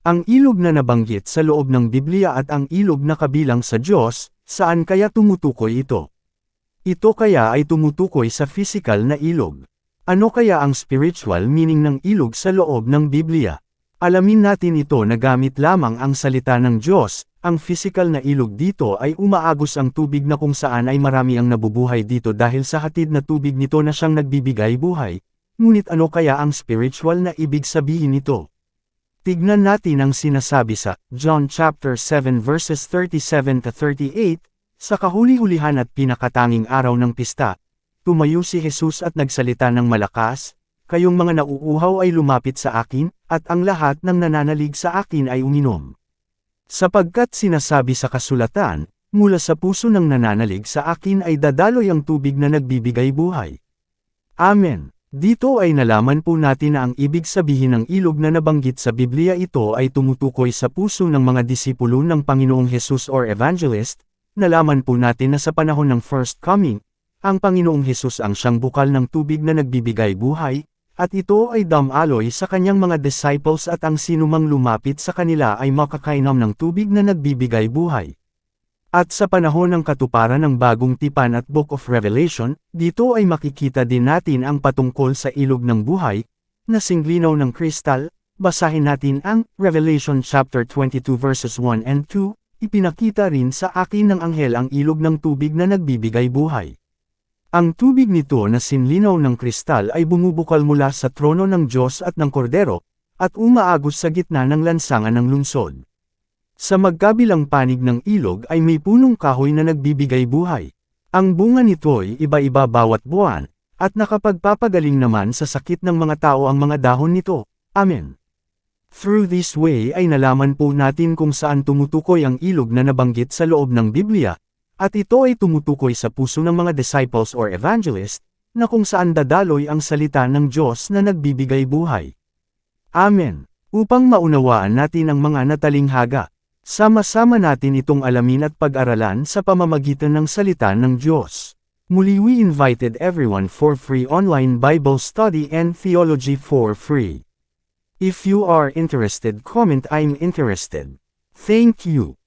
Ang ilog na nabanggit sa loob ng Biblia at ang ilog na kabilang sa Diyos, saan kaya tumutukoy ito? Ito kaya ay tumutukoy sa physical na ilog. Ano kaya ang spiritual meaning ng ilog sa loob ng Biblia? Alamin natin ito na gamit lamang ang salita ng Diyos, ang physical na ilog dito ay umaagos ang tubig na kung saan ay marami ang nabubuhay dito dahil sa hatid na tubig nito na siyang nagbibigay buhay. Ngunit ano kaya ang spiritual na ibig sabihin nito? Tignan natin ang sinasabi sa John chapter 7 verses 37 to 38, sa kahuli-hulihan at pinakatanging araw ng pista. Tumayo si Jesus at nagsalita ng malakas, Kayong mga nauuhaw ay lumapit sa akin, at ang lahat ng nananalig sa akin ay uminom. Sapagkat sinasabi sa kasulatan, mula sa puso ng nananalig sa akin ay dadaloy ang tubig na nagbibigay buhay. Amen. Dito ay nalaman po natin na ang ibig sabihin ng ilog na nabanggit sa Biblia ito ay tumutukoy sa puso ng mga disipulo ng Panginoong Hesus or Evangelist, nalaman po natin na sa panahon ng First Coming, ang Panginoong Hesus ang siyang bukal ng tubig na nagbibigay buhay, at ito ay damaloy sa kanyang mga disciples at ang sinumang lumapit sa kanila ay makakainom ng tubig na nagbibigay buhay. At sa panahon ng katuparan ng bagong tipan at Book of Revelation, dito ay makikita din natin ang patungkol sa ilog ng buhay, na singlinaw ng kristal, basahin natin ang Revelation chapter 22 verses 1 and 2, ipinakita rin sa akin ng anghel ang ilog ng tubig na nagbibigay buhay. Ang tubig nito na sinlinaw ng kristal ay bumubukal mula sa trono ng Diyos at ng Kordero, at umaagos sa gitna ng lansangan ng lungsod. Sa magkabilang panig ng ilog ay may punong kahoy na nagbibigay buhay. Ang bunga nito ay iba-iba bawat buwan, at nakapagpapagaling naman sa sakit ng mga tao ang mga dahon nito. Amen. Through this way ay nalaman po natin kung saan tumutukoy ang ilog na nabanggit sa loob ng Biblia, at ito ay tumutukoy sa puso ng mga disciples or evangelist, na kung saan dadaloy ang salita ng Diyos na nagbibigay buhay. Amen. Upang maunawaan natin ang mga natalinghaga, sama-sama natin itong alamin at pag-aralan sa pamamagitan ng salita ng Diyos. Muli we invited everyone for free online Bible study and theology for free. If you are interested comment I'm interested. Thank you.